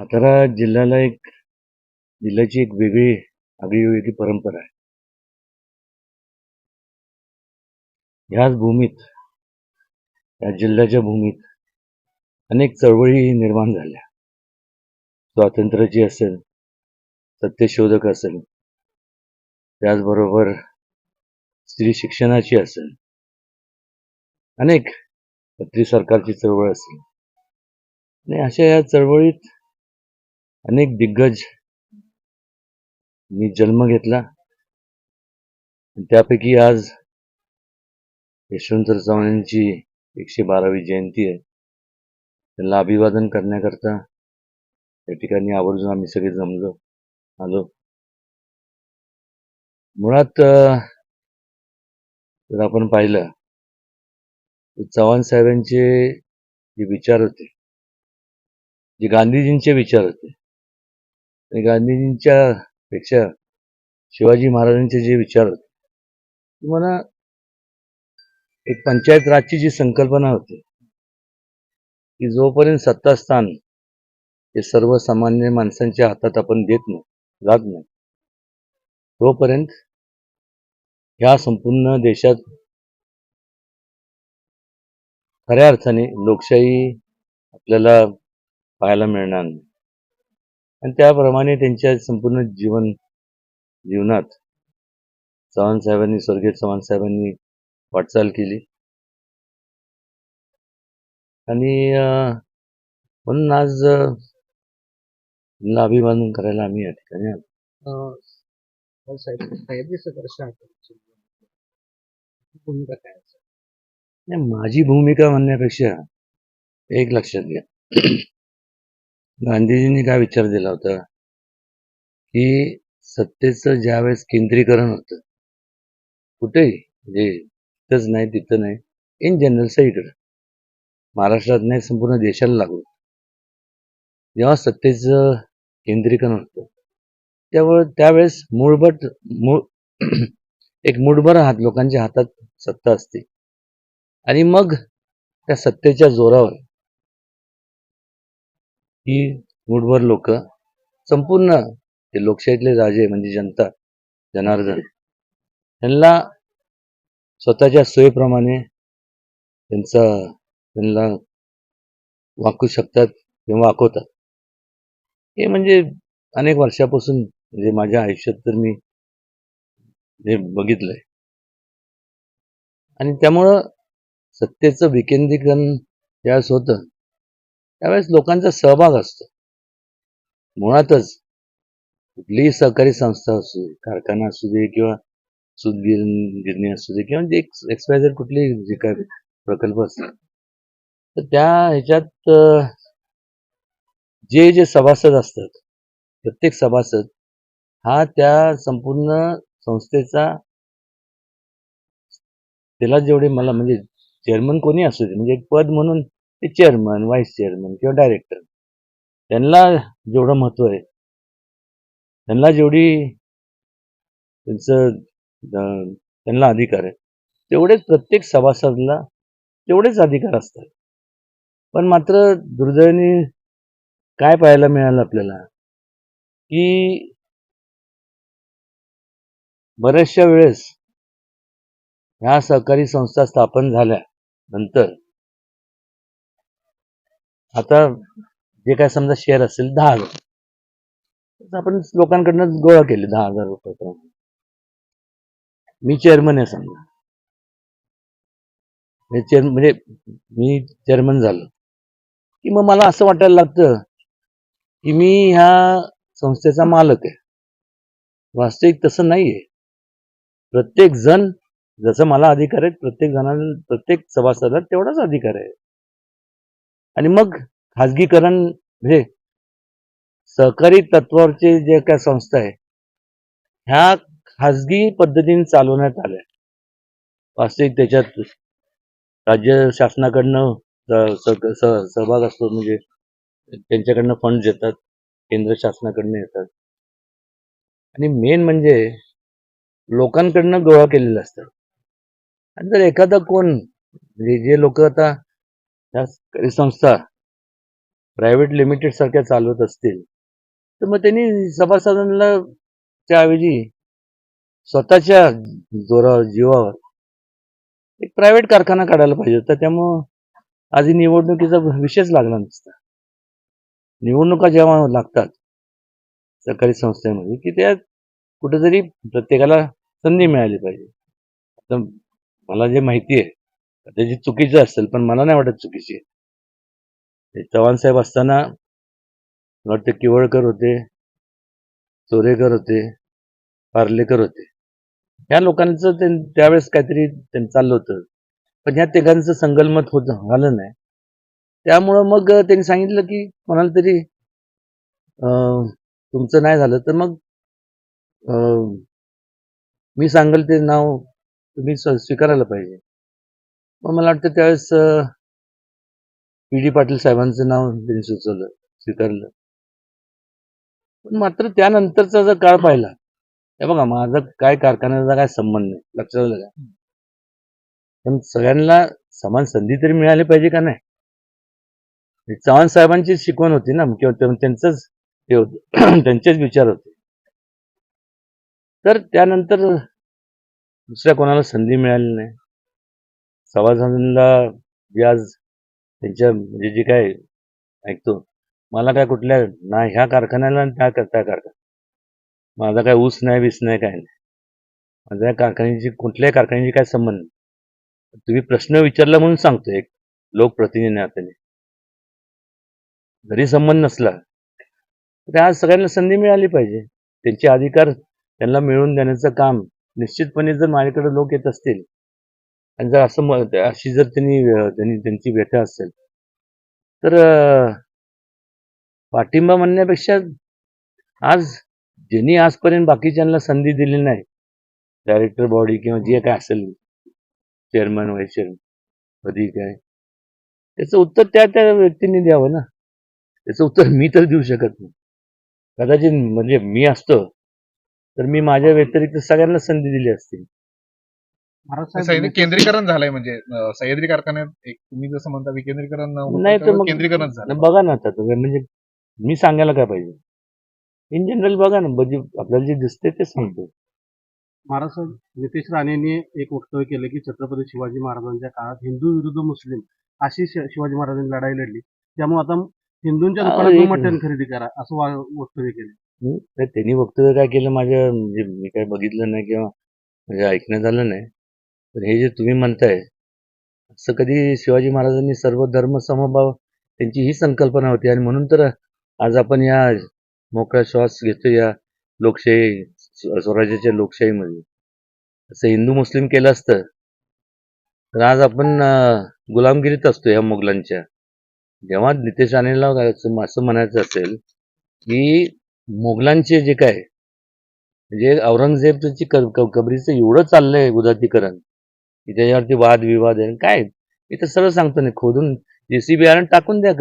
सातारा जिल्ह्याला एक जिल्ह्याची एक वेगळी आगळीवेगळी परंपरा आहे. ह्याच भूमीत या जिल्ह्याच्या भूमीत अनेक चळवळी निर्माण झाल्या. स्वातंत्र्याची असेल सत्यशोधक असेल त्याचबरोबर स्त्री शिक्षणाची असेल अनेक छत्री सरकारची चळवळ असेल. आणि अशा या चळवळीत अनेक दिग्गज मी जन्म घेतला. त्यापैकी आज यशवंत चव्हाणांची एकशे बारावी जयंती आहे. त्यांना अभिवादन करण्याकरता या ठिकाणी आवर्जून आम्ही सगळे जमलो आलो. मुळात जर आपण पाहिलं तर चव्हाण साहेबांचे जे विचार होते जे गांधीजींचे विचार होते आणि गांधीजींच्या पेक्षा शिवाजी महाराजांचे जे विचार होते तुम्हाला एक पंचायत राजची जी संकल्पना होती की जोपर्यंत सत्तास्थान हे सर्वसामान्य माणसांच्या हातात आपण देत नाही जात नाही तोपर्यंत ह्या संपूर्ण देशात खऱ्या अर्थाने लोकशाही आपल्याला पाहायला मिळणार नाही. आणि त्याप्रमाणे त्यांच्या संपूर्ण जीवन जीवनात चव्हाण साहेबांनी स्वर्गीय चव्हाण साहेबांनी वाटचाल केली. आणि म्हणून आज अभिवादन करायला आम्ही या ठिकाणी आलो. नाही, माझी भूमिका म्हणण्यापेक्षा एक लक्षात घ्या. गांधीजींनी काय विचार दिला होता? की सत्तेचं ज्यावेळेस केंद्रीकरण होतं कुठेही म्हणजे तिथंच नाही तिथं नाही इन जनरल सगळीकडं. महाराष्ट्रात नाही संपूर्ण देशाला लागू जेव्हा सत्तेचं केंद्रीकरण होतं त्यावेळे त्यावेळेस मूळभट मूळ एक मुठभर हात लोकांच्या हातात सत्ता असते. आणि मग त्या सत्तेच्या जोरावर ही मुठभर लोक संपूर्ण ते लोकशाहीतले राजे म्हणजे जनता जनार्दन त्यांना स्वतःच्या सोयीप्रमाणे त्यांचा त्यांना वाकू शकतात किंवा वाकवतात. हे म्हणजे अनेक वर्षापासून म्हणजे माझ्या आयुष्यात तर मी हे बघितलंय. आणि त्यामुळं सत्तेचं विकेंद्रीकरण ज्यावेळेस होतं. त्यावेळेस लोकांचा सहभाग असतो. मुळातच कुठलीही सहकारी संस्था असू दे कारखाना असू दे किंवा सुदगिर गिरणी असू दे किंवा जे एक्सपायझर कुठलेही जे काय प्रकल्प असतात तर त्या ह्याच्यात जे जे सभासद असतात प्रत्येक सभासद हा त्या संपूर्ण संस्थेचा त्याला जेवढे मला म्हणजे चेअरमन कोणी असू दे म्हणजे एक पद म्हणून ते चेअरमन व्हाईस चेअरमन किंवा डायरेक्टर त्यांना जेवढं महत्त्व आहे त्यांना जेवढी त्यांचं त्यांना अधिकार आहे तेवढेच प्रत्येक सभासदाला तेवढेच अधिकार असतात. पण मात्र दुर्दैवाने काय पाहायला मिळालं आपल्याला की बऱ्याचशा वेळेस ह्या सहकारी संस्था स्थापन झाल्या नंतर आता जे काय समजा शेअर असेल दहा हजार. आपण लोकांकडनं गोळा केले दहा हजार रुपये मी चेअरमन आहे समजा. चेअर म्हणजे मी चेअरमन झालो. की मग मला असं वाटायला लागतं की मी ह्या संस्थेचा मालक आहे. वास्तविक तसं नाहीये. प्रत्येक जण जसं मला अधिकार आहे प्रत्येक जणांना प्रत्येक सभासदाला तेवढाच अधिकार आहे. आणि मग खाजगीकरण म्हणजे सहकारी तत्वावरचे जे काय संस्था आहे ह्या खाजगी पद्धतीने चालवण्यात आल्या. वास्तविक त्याच्यात राज्य शासनाकडनं सहभाग असतो म्हणजे त्यांच्याकडनं फंड येतात केंद्र शासनाकडनं येतात. आणि मेन म्हणजे लोकांकडनं गोळा केलेलं असतं. आणि जर एखादा कोण म्हणजे जे लोक आता ह्या संस्था प्रायव्हेट लिमिटेड सारख्या चालवत असतील तर मग त्यांनी सभासदांना त्याऐवजी स्वतःच्या जोरावर जीवावर एक प्रायव्हेट कारखाना काढायला पाहिजे होता. त्यामुळं आज निवडणुकीचा विषयच लागला नसता. निवडणुका जेव्हा लागतात सरकारी संस्थेमध्ये की त्या कुठेतरी प्रत्येकाला संधी मिळाली पाहिजे. तर मला जे माहिती आहे त्याची चुकीचं असेल पण मला नाही वाटत चुकीची. चव्हाण साहेब असताना वाटतं किवळकर होते चोरेकर होते पार्लेकर होते. ह्या लोकांचं ते त्यावेळेस काहीतरी त्यांनी चाललं होतं. पण ह्या तिघांचं संगलमत होत झालं नाही. त्यामुळं मग त्यांनी सांगितलं की कोणाला तरी अं, तुमचं नाही झालं तर मग अं, मी सांगेल ते नाव तुम्ही स्वीकारायला पाहिजे. मग मला वाटतं त्यावेळेस पी डी पाटील साहेबांचं नाव त्यांनी सुचवलं स्वीकारलं. पण मात्र त्यानंतरचा जर काळ पाहिला हे बघा माझा काय कारखान्याचा काय संबंध नाही लक्षात आलं का? पण सगळ्यांना समान संधी तरी मिळाली पाहिजे का नाही? चव्हाण साहेबांची शिकवण होती ना किंवा त्या- त्यांचंच हे होतं त्यांचेच विचार होते. तर त्यानंतर दुसऱ्या कोणाला संधी मिळाली नाही. सभासदांना व्याज त्यांच्या म्हणजे जे काय ऐकतो मला काय कुठल्या ना ह्या कारखान्याला ना त्या त्या कारखान्या माझा काय ऊस नाही वीस नाही काय नाही. माझ्या या कारखान्याची कुठल्याही कारखान्याची काय संबंध नाही. तुम्ही प्रश्न विचारला म्हणून सांगतो एक लोकप्रतिनिधी नात्याने जरी संबंध नसला तर आज सगळ्यांना संधी मिळाली पाहिजे. त्यांचे अधिकार त्यांना मिळवून देण्याचं काम निश्चितपणे जर माझ्याकडे लोक येत असतील आणि जर असं म- अशी जर त्यांनी त्यांनी त्यांची व्यथा असेल तर पाठिंबा म्हणण्यापेक्षा आज ज्यांनी आजपर्यंत बाकीच्यांना संधी दिली नाही डायरेक्टर बॉडी किंवा जे काय असेल चेअरमन व्हाईस चेअरमन कधी काय त्याचं उत्तर त्या त्या व्यक्तींनी द्यावं ना. त्याचं उत्तर मी तर देऊ शकत नाही. कदाचित म्हणजे मी असतो तर मी माझ्या व्यतिरिक्त सगळ्यांना संधी दिली असती. महाराज सह्याद्री केंद्रीकरण झालंय म्हणजे अं, सह्याद्री कारखान्यात एक तुम्ही जसं म्हणता विकेंद्रीकरण न होता नाही तर मग केंद्रीकरण झालं. बघा ना आता तुम्ही म्हणजे मी सांगायला काय पाहिजे? इन जनरल बघा ना म्हणजे आपल्याला जे दिसते ते सांगतो महाराज साहेब नितेश राणेंनी एक वक्तव्य केलं की छत्रपती शिवाजी महाराजांच्या काळात हिंदू विरुद्ध मुस्लिम अशी शि- शिवाजी महाराजांनी लढाई लढली. त्यामुळे आता हिंदूंच्या अहो, दुकानातून एक- मटण खरेदी करा असं वा- वक्तव्य केलं. हं? तर त्यांनी वक्तव्य काय केलं? माझ्या म्हणजे मी काय बघितलं नाही किंवा म्हणजे ऐकण्यात आलं नाही. पण हे जे तुम्ही म्हणताय असं कधी शिवाजी महाराजांनी सर्व धर्म समभाव त्यांची ही संकल्पना होती. आणि म्हणून तर आज आपण या मोकळा श्वास घेतो या लोकशाही स्वराज्याच्या लोकशाहीमध्ये. असं हिंदू मुस्लिम केलं असतं तर आज आपण गुलामगिरीत असतो या मोगलांच्या. जेव्हा नितेश राणेला असं म्हणायचं असेल की मोगलांचे जे काय म्हणजे औरंगजेबची क- कबरीचं एवढं चाललंय उदातीकरण की त्याच्यावरती वादविवाद आहे. काय मी तर सरळ सांगतो नाही खोदून जेसीबी आला टाकून द्या.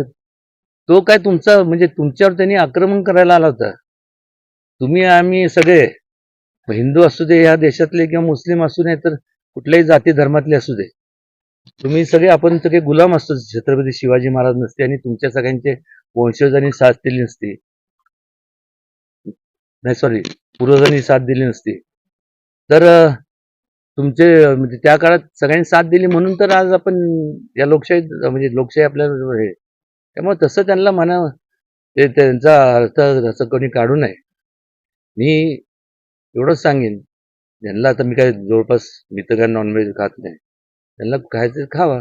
तो काय तुमचा म्हणजे तुमच्यावर त्यांनी आक्रमण करायला आला होता. तुम्ही आम्ही सगळे हिंदू असू दे ह्या देशातले किंवा मुस्लिम असू नये तर कुठल्याही जाती धर्मातले असू दे. तुम्ही सगळे आपण सगळे गुलाम असतो छत्रपती शिवाजी महाराज नसते आणि तुमच्या सगळ्यांचे वंशजांनी साथ दिली नसती. नाही सॉरी पूर्वजांनी साथ दिली नसती. तर तुमचे म्हणजे त्या काळात सगळ्यांनी साथ दिली म्हणून तर आज आपण या लोकशाही म्हणजे लोकशाही आपल्याला हे त्यामुळे तसं त्यांना म्हणा ते त्यांचा अर्थ असं कोणी काढू नये. मी एवढंच सांगेन. ज्यांना आता मी काय जवळपास मी तर काय नॉनव्हेज खात नाही. त्यांना खायचं खावा.